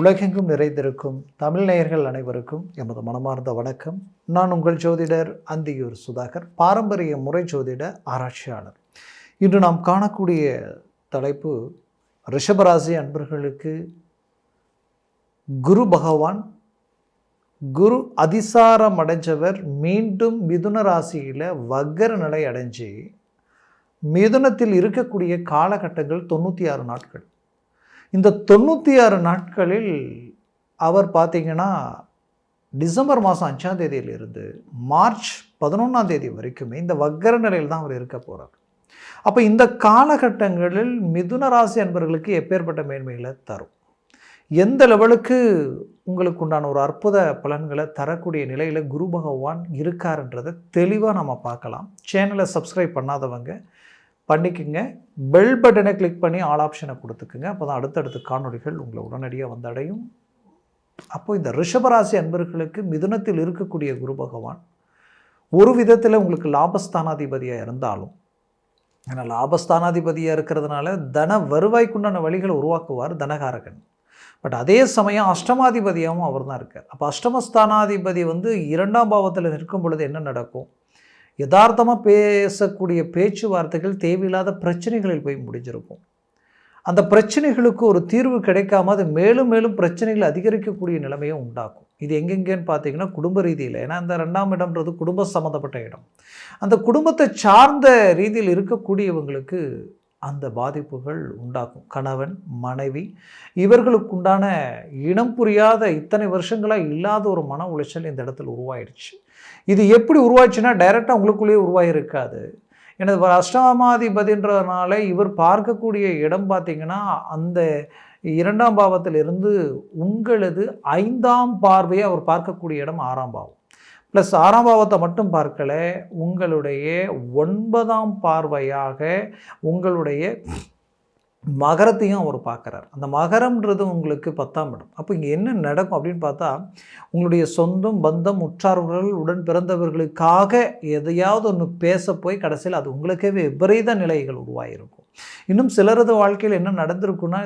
உலகெங்கும் நிறைந்திருக்கும் தமிழ் நேயர்கள் அனைவருக்கும் எமது மனமார்ந்த வணக்கம். நான் உங்கள் ஜோதிடர் அந்தியூர் சுதாகர் பாரம்பரிய முறை ஜோதிட ஆராய்ச்சியாளர். இன்று நாம் காணக்கூடிய தலைப்பு ரிஷபராசி அன்பர்களுக்கு குரு பகவான் குரு அதிசாரம் அடைஞ்சவர் மீண்டும் மிதுன ராசியில் வக்கர நிலை அடைஞ்சு மிதுனத்தில் இருக்கக்கூடிய காலகட்டங்கள் தொண்ணூற்றி ஆறு நாட்கள். இந்த தொண்ணூற்றி ஆறு நாட்களில் அவர் பார்த்தீங்கன்னா டிசம்பர் மாதம் அஞ்சாம் தேதியிலிருந்து மார்ச் பதினொன்றாம் தேதி வரைக்குமே இந்த வக்கர நிலையில் தான் அவர் இருக்க போகிறார் அப்போ இந்த காலகட்டங்களில் மிதுன ராசி அன்பர்களுக்கு எப்பேற்பட்ட மேன்மைகளை தரும்? எந்த லெவலுக்கு உங்களுக்கு உண்டான ஒரு அற்புத பலன்களை தரக்கூடிய நிலையில் குரு பகவான் இருக்காருன்றதை தெளிவாக நம்ம பார்க்கலாம். சேனலை சப்ஸ்கிரைப் பண்ணாதவங்க பண்ணிக்கோங்க. பெல் பட்டனை கிளிக் பண்ணி ஆல் ஆப்ஷனை கொடுத்துக்குங்க. அப்போ தான் அடுத்தடுத்த காணொளிகள் உங்களை உடனடியாக வந்தடையும். அப்போது இந்த ரிஷபராசி அன்பர்களுக்கு மிதுனத்தில் இருக்கக்கூடிய குரு பகவான் ஒரு விதத்தில் உங்களுக்கு லாபஸ்தானாதிபதியாக இருந்தாலும் ஏன்னா லாபஸ்தானாதிபதியாக இருக்கிறதுனால தன வருவாய்க்குண்டான வழிகளை உருவாக்குவார் தனகாரகன். பட் அதே சமயம் அஷ்டமாதிபதியாகவும் அவர் தான் இருக்கார். அப்போ அஷ்டமஸ்தானாதிபதி வந்து இரண்டாம் பாவத்தில் நிற்கும் பொழுது என்ன நடக்கும்? யதார்த்தமாக பேசக்கூடிய பேச்சுவார்த்தைகள் தேவையில்லாத பிரச்சனைகளில் போய் முடிஞ்சிருக்கும். அந்த பிரச்சனைகளுக்கு ஒரு தீர்வு கிடைக்காம அது மேலும் மேலும் பிரச்சனைகள் அதிகரிக்கக்கூடிய நிலைமையை உண்டாக்கும். இது எங்கெங்கேன்னு பார்த்தீங்கன்னா குடும்ப ரீதியில். ஏன்னா அந்த ரெண்டாம் இடம்ன்றது குடும்ப சம்மந்தப்பட்ட இடம். அந்த குடும்பத்தை சார்ந்த ரீதியில் இருக்கக்கூடியவங்களுக்கு அந்த பாதிப்புகள் உண்டாக்கும். கணவன் மனைவி இவர்களுக்குண்டான இனம் புரியாத இத்தனை வருஷங்களாக இல்லாத ஒரு மன உளைச்சல் இந்த இடத்துல உருவாயிடுச்சு. இது எப்படி உருவாச்சுன்னா டைரெக்டாக உங்களுக்குள்ளேயே உருவாகிருக்காது எனது அஷ்டமாதிபதின்றதுனால இவர் பார்க்கக்கூடிய இடம் பார்த்திங்கன்னா அந்த இரண்டாம் பாவத்திலிருந்து உங்களது ஐந்தாம் பார்வையை அவர் பார்க்கக்கூடிய இடம் ஆறாம் பாவம். ப்ளஸ் ஆறாம் பாவத்தை மட்டும் பார்க்கல உங்களுடைய ஒன்பதாம் பார்வையாக உங்களுடைய மகரத்தையும் அவர் பார்க்குறார். அந்த மகரம்ன்றது உங்களுக்கு பத்தாம் இடம். அப்போ இங்கே என்ன நடக்கும் அப்படின்னு பார்த்தா உங்களுடைய சொந்தம் பந்தம் உற்றார்கள் உடன் பிறந்தவர்களுக்காக எதையாவது ஒன்று பேச போய் கடைசியில் அது உங்களுக்கே விபரீத நிலைகள் உருவாகிருக்கும் இன்னும் சிலரது வாழ்க்கையில் என்ன நடந்திருக்குன்னா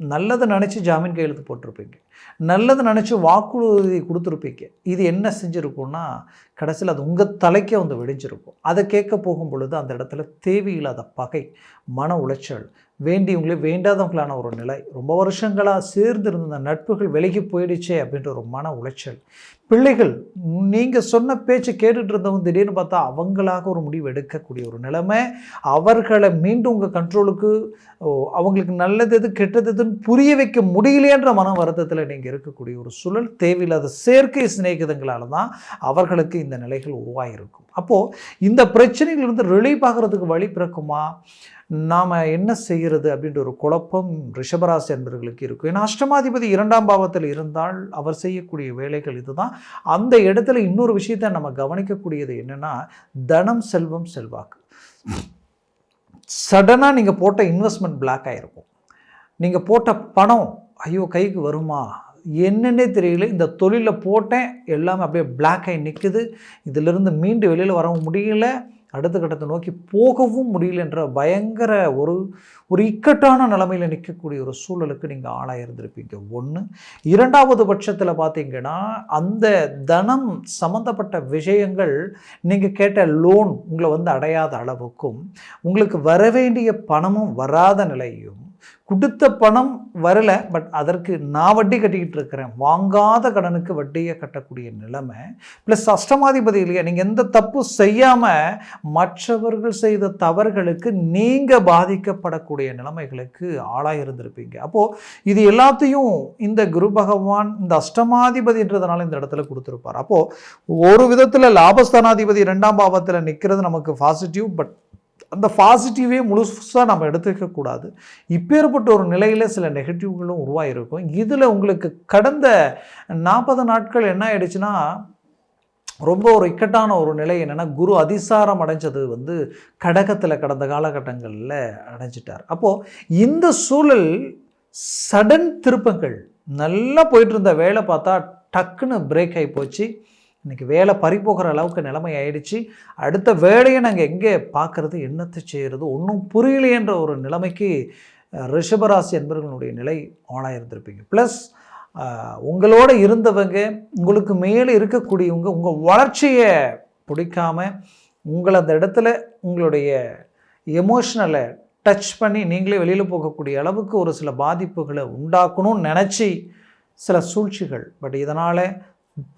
நல்லதை நினச்சி ஜாமீன் கையெழுத்து போட்டிருப்பீங்க. நல்லதை நினச்சி வாக்குறுதி கொடுத்துருப்பீங்க. இது என்ன செஞ்சுருக்கும்னா கடைசியில் அது உங்கள் தலைக்கே வந்து வெடிஞ்சிருக்கும். அதை கேட்க போகும் பொழுது அந்த இடத்துல தேவையில்லாத பகை மன உளைச்சல் வேண்டியவங்களே வேண்டாதவங்களான ஒரு நிலை. ரொம்ப வருஷங்களாக சேர்ந்து இருந்த நட்புகள் விலகி போயிடுச்சே அப்படின்ற ஒரு மன உளைச்சல். பிள்ளைகள் நீங்கள் சொன்ன பேச்சு கேட்டுட்டு இருந்தவங்க திடீர்னு பார்த்தா அவங்களாக ஒரு முடிவு எடுக்கக்கூடிய ஒரு நிலைமை. அவர்களை மீண்டும் உங்கள் கண்ட்ரோலுக்கு அவங்களுக்கு நல்லது எது கெட்டது எதுன்னு புரிய வைக்க முடியலையன்ற மன வருத்தத்தில் நீங்கள் இருக்கக்கூடிய ஒரு சூழல். தேவையில்லாத செயற்கை சிநேகிதங்களால் தான் அவர்களுக்கு இந்த நிலைகள் உருவாகிருக்கும் அப்போது இந்த பிரச்சனைகளிலிருந்து ரிலீவ் ஆகிறதுக்கு வழி பிறக்குமா? நாம் என்ன செய்கிறது அப்படின்ற ஒரு குழப்பம் ரிஷபராசி என்பவர்களுக்கு இருக்கும். ஏன்னா அஷ்டமாதிபதி இரண்டாம் பாவத்தில் இருந்தால் அவர் செய்யக்கூடிய வேலைகள் இதுதான். அந்த இடத்துல இன்னொரு விஷயத்தை நம்ம கவனிக்கக்கூடியது என்னென்னா தனம் செல்வம் செல்வாக்கு. சடனாக நீங்கள் போட்ட இன்வெஸ்ட்மெண்ட் பிளாக் ஆகிருக்கும் நீங்கள் போட்ட பணம் ஐயோ கைக்கு வருமா? என்னென்னே தெரியல. இந்த தொழிலில் போட்டேன். எல்லாமே அப்படியே பிளாக் ஆகி நிற்குது இதிலிருந்து மீண்டு வெளியில் வரவும் முடியல. அடுத்த கட்டத்தை நோக்கி போகவும் முடியல என்ற பயங்கர ஒரு ஒரு இக்கட்டான நிலைமையில் நிற்கக்கூடிய ஒரு சூழலுக்கு நீங்கள் ஆளாக இருந்திருப்பீங்க. ஒன்று இரண்டாவது பட்சத்தில் பார்த்தீங்கன்னா அந்த தனம் சம்மந்தப்பட்ட விஷயங்கள் நீங்கள் கேட்ட லோன் உங்களை வந்து அடையாத அளவுக்கும் உங்களுக்கு வர வேண்டிய பணமும் வராத நிலையும் கொடுத்த பணம் வரலை பட் அதற்கு நான் வட்டி கட்டிக்கிட்டு இருக்கிறேன். வாங்காத கடனுக்கு வட்டியை கட்டக்கூடிய நிலைமை. ப்ளஸ் அஷ்டமாதிபதி இல்லையா நீங்கள் எந்த தப்பு செய்யாமல் மற்றவர்கள் செய்த தவறுகளுக்கு நீங்கள் பாதிக்கப்படக்கூடிய நிலைமைகளுக்கு ஆளாக இருந்திருப்பீங்க. அப்போது இது எல்லாத்தையும் இந்த குரு பகவான் இந்த அஷ்டமாதிபதின்றதுனால இந்த இடத்துல கொடுத்துருப்பார். அப்போது ஒரு விதத்தில் லாபஸ்தானாதிபதி ரெண்டாம் பாவத்தில் நிற்கிறது நமக்கு பாசிட்டிவ் பட் அந்த பாசிட்டிவே முழுசாக நம்ம எடுத்துக்கக்கூடாது இப்பேற்பட்ட ஒரு நிலையில் சில நெகட்டிவ்களும் உருவாகிருக்கும் இதில் உங்களுக்கு கடந்த நாற்பது நாட்கள் என்ன ஆயிடுச்சுன்னா ரொம்ப ஒரு இக்கட்டான ஒரு நிலை என்னென்னா குரு அதிசாரம் அடைஞ்சது வந்து கடகத்தில் கடந்த காலகட்டங்களில் அடைஞ்சிட்டார். அப்போது இந்த சூழல் சடன் திருப்பங்கள் நல்லா போயிட்டு இருந்த வேலை பார்த்தா டக்குன்னு பிரேக் ஆகி போச்சு. இன்றைக்கி வேலை பறிப்போகிற அளவுக்கு நிலைமை ஆயிடுச்சு அடுத்த வேலையை நாங்கள் எங்கே பார்க்குறது என்னத்தை செய்கிறது ஒன்றும் புரியலையன்ற ஒரு நிலைமைக்கு ரிஷபராசி என்பவர்களுடைய நிலை ஆளாக இருந்திருப்பீங்க. ப்ளஸ் உங்களோட இருந்தவங்க உங்களுக்கு மேலே இருக்கக்கூடியவங்க உங்கள் வளர்ச்சியை பிடிக்காம உங்களை அந்த இடத்துல உங்களுடைய எமோஷ்னலை டச் பண்ணி நீங்களே வெளியில் போகக்கூடிய அளவுக்கு ஒரு சில பாதிப்புகளை உண்டாக்கணும்னு நினச்சி சில சூழ்ச்சிகள். பட் இதனால்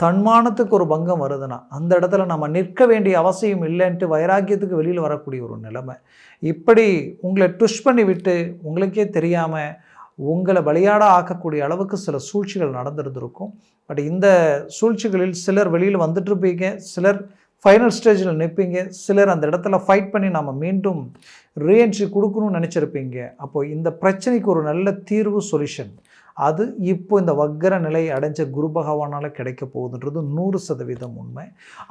தன்மானத்துக்கு ஒரு பங்கம் வருதுன்னா அந்த இடத்துல நம்ம நிற்க வேண்டிய அவசியம் இல்லைன்ட்டு வைராக்கியத்துக்கு வெளியில் வரக்கூடிய ஒரு நிலைமை. இப்படி உங்களை ட்விஷ் பண்ணி விட்டு உங்களுக்கே தெரியாமல் உங்களை விளையாட ஆக்கக்கூடிய அளவுக்கு சில சூழ்ச்சிகள் நடந்துருந்துருக்கும். பட் இந்த சூழ்ச்சிகளில் சிலர் வெளியில் வந்துட்டுருப்பீங்க சிலர் ஃபைனல் ஸ்டேஜில் நிற்பீங்க சிலர் அந்த இடத்துல ஃபைட் பண்ணி நம்ம மீண்டும் ரீஎன்ட்ரி கொடுக்கணும்னு நினச்சிருப்பீங்க. அப்போது இந்த பிரச்சனைக்கு ஒரு நல்ல தீர்வு சொல்யூஷன் அது இப்போ இந்த வக்கர நிலை அடைஞ்ச குரு பகவானால் கிடைக்க போகுதுன்றது நூறு சதவீதம் உண்மை.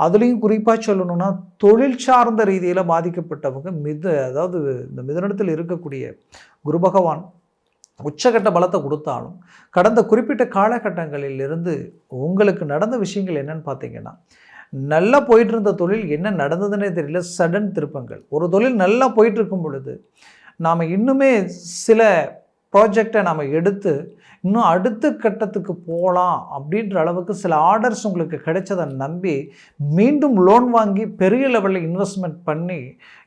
அதுலேயும் குறிப்பாக சொல்லணும்னா தொழில் சார்ந்த ரீதியில் பாதிக்கப்பட்டவங்க மித அதாவது இந்த மிதனிடத்தில் இருக்கக்கூடிய குரு பகவான் உச்சகட்ட பலத்தை கொடுத்தாலும் கடந்த குறிப்பிட்ட காலகட்டங்களில் இருந்து உங்களுக்கு நடந்த விஷயங்கள் என்னன்னு பார்த்தீங்கன்னா நல்லா போயிட்டு இருந்த தொழில் என்ன நடந்ததுன்னே தெரியல சடன் திருப்பங்கள். ஒரு தொழில் நல்லா போயிட்டு இருக்கும் பொழுது நாம் இன்னுமே சில ப்ராஜெக்டை நம்ம எடுத்து இன்னும் அடுத்த கட்டத்துக்கு போகலாம் அப்படின்ற அளவுக்கு சில ஆர்டர்ஸ் உங்களுக்கு கிடைச்சதை நம்பி மீண்டும் லோன் வாங்கி பெரிய லெவலில் இன்வெஸ்ட்மெண்ட் பண்ணி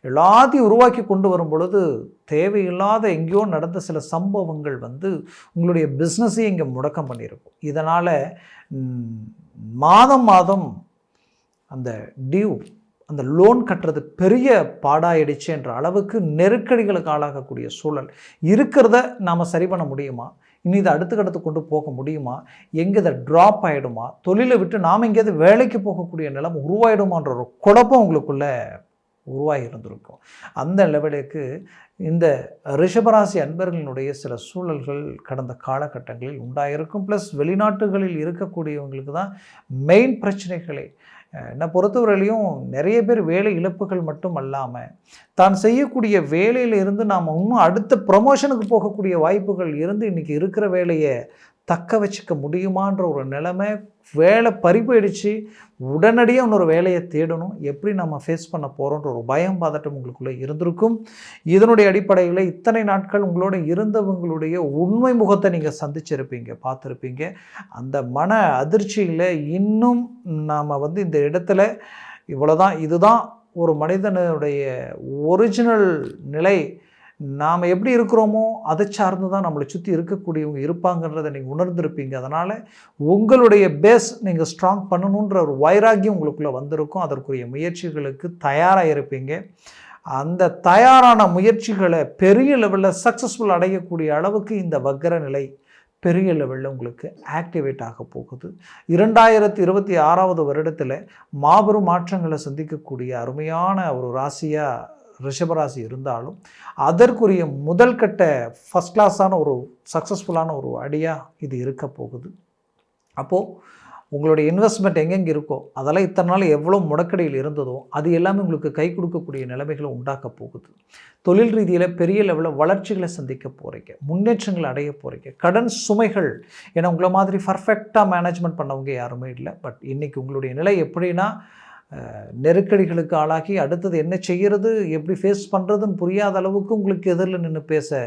எல்லாத்தையும் உருவாக்கி கொண்டு வரும் பொழுது தேவையில்லாத எங்கேயோ நடந்த சில சம்பவங்கள் வந்து உங்களுடைய பிஸ்னஸையும் இங்கே முடக்கம் பண்ணியிருக்கும். இதனால் மாதம் மாதம் அந்த டியூ அந்த லோன் கட்டுறது பெரிய பாடாயிடுச்சு என்ற அளவுக்கு நெருக்கடிகளுக்கு ஆளாகக்கூடிய சூழல். இருக்கிறத நாம் சரி பண்ண முடியுமா? இனி இதை அடுத்த கட்டத்துக்கு கொண்டு போக முடியுமா? எங்கே இதை ட்ராப் ஆகிடுமா தொழிலை விட்டு நாம் எங்கேயாவது வேலைக்கு போகக்கூடிய நிலம் உருவாயிடுமான்ற ஒரு குழப்பம் உங்களுக்குள்ளே உருவாகி இருந்திருக்கும். அந்த லெவலுக்கு இந்த ரிஷபராசி அன்பர்களினுடைய சில சூழல்கள் கடந்த காலகட்டங்களில் உண்டாயிருக்கும். ப்ளஸ் வெளிநாட்டுகளில் இருக்கக்கூடியவங்களுக்கு தான் மெயின் பிரச்சனைகளே. என்னை பொறுத்தவரையிலையும் நிறைய பேர் வேலை இழப்புகள் மட்டும் அல்லாமல் தான் செய்யக்கூடிய வேலையிலிருந்து நாம் இன்னும் அடுத்த ப்ரொமோஷனுக்கு போகக்கூடிய வாய்ப்புகள் இருந்து இன்றைக்கி இருக்கிற வேலையை தக்க வச்சுக்க முடியுமான்ற ஒரு நிலைமை வேலை பறிப்போயிடுச்சு உடனடியாக இன்னொரு வேலையை தேடணும். எப்படி நம்ம ஃபேஸ் பண்ண போகிறோன்ற ஒரு பயம் பதட்டம் உங்களுக்குள்ளே இருந்திருக்கும். இதனுடைய அடிப்படையில் இத்தனை நாட்கள் உங்களோட இருந்தவங்களுடைய உண்மை முகத்தை நீங்கள் சந்திச்சிருப்பீங்க பார்த்துருப்பீங்க. அந்த மன அதிர்ச்சியில் இன்னும் நாம் வந்து இந்த இடத்துல இவ்வளோதான் இதுதான் ஒரு மனிதனுடைய ஒரிஜினல் நிலை. நாம் எப்படி இருக்கிறோமோ அதை சார்ந்து தான் நம்மளை சுற்றி இருக்கக்கூடியவங்க இருப்பாங்கன்றதை நீங்கள் உணர்ந்திருப்பீங்க. அதனால் உங்களுடைய பேஸ் நீங்கள் ஸ்ட்ராங் பண்ணணுன்ற ஒரு வைராக்கியம் உங்களுக்குள்ளே வந்திருக்கும். அதற்குரிய முயற்சிகளுக்கு தயாராக இருப்பீங்க. அந்த தயாரான முயற்சிகளை பெரிய லெவலில் சக்ஸஸ்ஃபுல் அடையக்கூடிய அளவுக்கு இந்த வக்கர நிலை பெரிய லெவலில் உங்களுக்கு ஆக்டிவேட் ஆக போகுது. இரண்டாயிரத்தி இருபத்தி ஆறாவது வருடத்தில் மாபெரும் மாற்றங்களை சந்திக்கக்கூடிய அருமையான ஒரு ராசியாக ரிஷபராசி இருந்தாலும் அதற்குரிய முதல் கட்ட ஃபஸ்ட் கிளாஸான ஒரு சக்ஸஸ்ஃபுல்லான ஒரு அடியாக இது இருக்க போகுது. அப்போது உங்களுடைய இன்வெஸ்ட்மெண்ட் எங்கெங்கே இருக்கோ அதெல்லாம் இத்தனை நாள் எவ்வளோ முடக்கடியில் இருந்ததோ அது எல்லாமே உங்களுக்கு கை கொடுக்கக்கூடிய நிலைமைகளை உண்டாக்க போகுது. தொழில் ரீதியில் பெரிய லெவலில் வளர்ச்சிகளை சந்திக்க போகிறீங்க முன்னேற்றங்களை அடைய போகிறீங்க கடன் சுமைகள் ஏன்னா உங்களை மாதிரி பர்ஃபெக்டாக மேனேஜ்மெண்ட் பண்ணவங்க யாருமே இல்லை. பட் இன்றைக்கி உங்களுடைய நிலை எப்படின்னா நெருக்கடிகளுக்கு ஆளாகி அடுத்தது என்ன செய்கிறது எப்படி ஃபேஸ் பண்ணுறதுன்னு புரியாத அளவுக்கு உங்களுக்கு எதிரில் நின்று பேச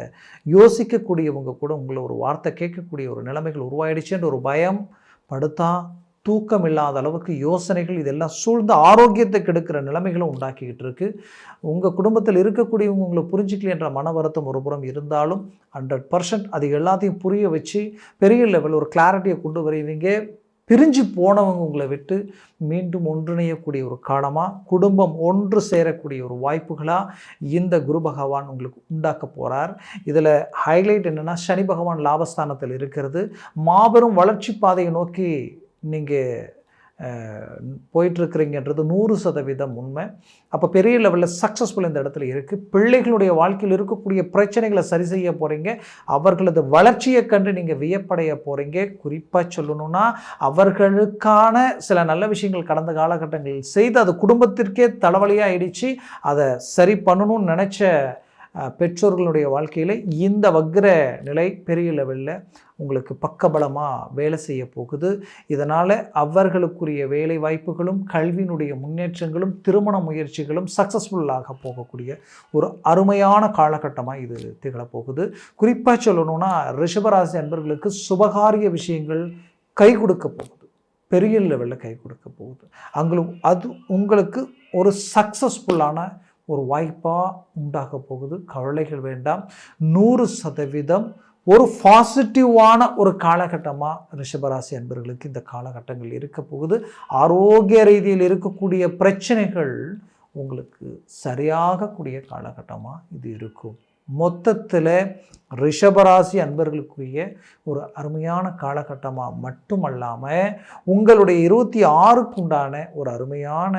யோசிக்கக்கூடியவங்க கூட உங்களை ஒரு வார்த்தை கேட்கக்கூடிய ஒரு நிலைமைகள் உருவாயிடுச்சுன்ற ஒரு பயம் படுத்தா தூக்கம் இல்லாத அளவுக்கு யோசனைகள் இதெல்லாம் சூழ்ந்த ஆரோக்கியத்தை கெடுக்கிற நிலைமைகளும் உண்டாக்கிக்கிட்டு இருக்குது உங்கள் குடும்பத்தில் இருக்கக்கூடியவங்க உங்களை புரிஞ்சிக்கல என்ற மன வருத்தம் ஒரு புறம் இருந்தாலும் ஹண்ட்ரட் பர்சன்ட் அது எல்லாத்தையும் புரிய வச்சு பெரிய லெவல் ஒரு கிளாரிட்டியை கொண்டு வருவீங்க. பிரிஞ்சு போனவங்க உங்களை விட்டு மீண்டும் ஒன்றிணையக்கூடிய ஒரு காலமாக குடும்பம் ஒன்று சேரக்கூடிய ஒரு வாய்ப்புகளாக இந்த குரு பகவான் உங்களுக்கு உண்டாக்க போகிறார் இதில் ஹைலைட் என்னென்னா சனி பகவான் லாபஸ்தானத்தில் இருக்கிறது. மாபெரும் வளர்ச்சி பாதையை நோக்கி நீங்கள் போயிட்டுருக்குறீங்கன்றது நூறு சதவீதம் உண்மை. அப்போ பெரிய லெவலில் சக்ஸஸ்ஃபுல் இந்த இடத்துல இருக்குது பிள்ளைகளுடைய வாழ்க்கையில் இருக்கக்கூடிய பிரச்சனைகளை சரி செய்ய போகிறீங்க அவர்களது வளர்ச்சியை கண்டு நீங்கள் வியப்படைய போகிறீங்க குறிப்பாக சொல்லணும்னா அவர்களுக்கான சில நல்ல விஷயங்கள் கடந்த காலகட்டங்களில் செய்து அது குடும்பத்திற்கே தலைவலியாக ஆயிடுச்சு அதை சரி பண்ணணும்னு நினச்ச பெற்றோர்களுடைய வாழ்க்கையில் இந்த வக்ர நிலை பெரிய லெவலில் உங்களுக்கு பக்கபலமாக வேலை செய்ய போகுது. இதனால் அவர்களுக்குரிய வேலை வாய்ப்புகளும் கல்வியினுடைய முன்னேற்றங்களும் திருமண முயற்சிகளும் சக்ஸஸ்ஃபுல்லாக போகக்கூடிய ஒரு அருமையான காலகட்டமாக இது திகழப்போகுது. குறிப்பாக சொல்லணும்னா ரிஷபராசி அன்பர்களுக்கு சுபகாரிய விஷயங்கள் கை கொடுக்க போகுது. பெரிய லெவலில் கை கொடுக்க போகுது. அங்கு அது உங்களுக்கு ஒரு சக்ஸஸ்ஃபுல்லான ஒரு வாய்ப்பாக உண்டாக போகுது. கவலைகள் வேண்டாம். நூறு சதவீதம் ஒரு பாசிட்டிவான ஒரு காலகட்டமாக ரிஷபராசி அன்பர்களுக்கு இந்த காலகட்டங்கள் இருக்க போகுது. ஆரோக்கிய ரீதியில் இருக்கக்கூடிய பிரச்சனைகள் உங்களுக்கு சரியாகக்கூடிய காலகட்டமாக இது இருக்கும். மொத்தத்தில் ரிஷபராசி அன்பர்களுக்குரிய ஒரு அருமையான காலகட்டமாக மட்டுமல்லாமல் உங்களுடைய இருபத்தி ஆறுக்குண்டான ஒரு அருமையான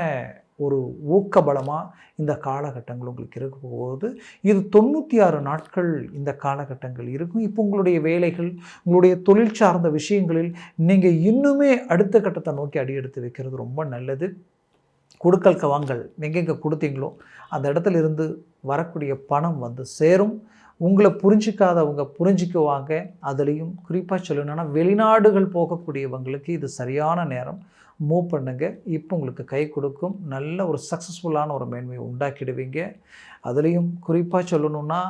ஒரு ஊக்கபலமாக இந்த காலகட்டங்கள் உங்களுக்கு இருக்க போகுது. இது தொண்ணூற்றி ஆறு நாட்கள் இந்த காலகட்டங்கள் இருக்கும். இப்போ உங்களுடைய வேலைகள் உங்களுடைய தொழில் சார்ந்த விஷயங்களில் நீங்கள் இன்னுமே அடுத்த கட்டத்தை நோக்கி அடி எடுத்து வைக்கிறது ரொம்ப நல்லது. கொடுக்கல் கவாங்கல் எங்கெங்கே கொடுத்தீங்களோ அந்த இடத்துல இருந்து வரக்கூடிய பணம் வந்து சேரும். உங்களை புரிஞ்சிக்காதவங்க புரிஞ்சிக்குவாங்க. அதுலேயும் குறிப்பாக சொல்லணும்னா வெளிநாடுகள் போகக்கூடியவங்களுக்கு இது சரியான நேரம். மூவ் பண்ணுங்கள் இப்போ உங்களுக்கு கை கொடுக்கும். நல்ல ஒரு சக்ஸஸ்ஃபுல்லான ஒரு மேன்மையை உண்டாக்கிடுவீங்க. அதுலேயும் குறிப்பாக சொல்லணும்னா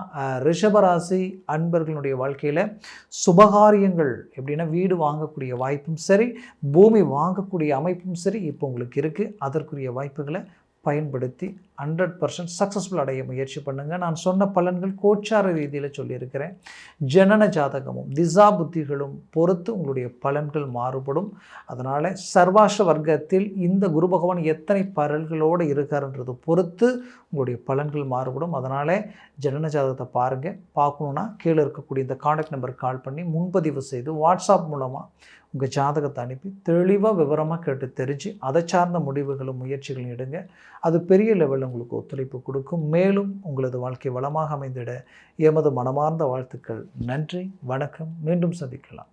ரிஷபராசி அன்பர்களுடைய வாழ்க்கையில் சுபகாரியங்கள் எப்படின்னா வீடு வாங்கக்கூடிய வாய்ப்பும் சரி பூமி வாங்கக்கூடிய அமைப்பும் சரி இப்போ உங்களுக்கு இருக்குது அதற்குரிய வாய்ப்புகளை பயன்படுத்தி ஹண்ட்ரட் பர்சன்ட் சக்ஸஸ்ஃபுல் அடைய முயற்சி பண்ணுங்கள் நான் சொன்ன பலன்கள் கோச்சார ரீதியில் சொல்லியிருக்கிறேன். ஜனன ஜாதகமும் திசா புத்திகளும் பொறுத்து உங்களுடைய பலன்கள் மாறுபடும். அதனால் சர்வாஷ வர்க்கத்தில் இந்த குரு பகவான் எத்தனை பரல்களோடு இருக்காருன்றது பொறுத்து உங்களுடைய பலன்கள் மாறுபடும். அதனால் ஜனன ஜாதகத்தை பாருங்கள் பார்க்கணுன்னா கீழே இருக்கக்கூடிய இந்த காண்டாக்ட் நம்பருக்கு கால் பண்ணி முன்பதிவு செய்து வாட்ஸ்அப் மூலமாக உங்கள் ஜாதகத்தை அனுப்பி தெளிவாக விவரமாக கேட்டு தெரிஞ்சு அதை சார்ந்த முடிவுகளும் முயற்சிகளும் எடுங்க. அது பெரிய லெவலில் உங்களுக்கு ஒத்துழைப்பு கொடுக்கும். மேலும் உங்களது வாழ்க்கை வளமாக அமைந்திட எமது மனமார்ந்த வாழ்த்துக்கள். நன்றி வணக்கம். மீண்டும் சந்திக்கலாம்.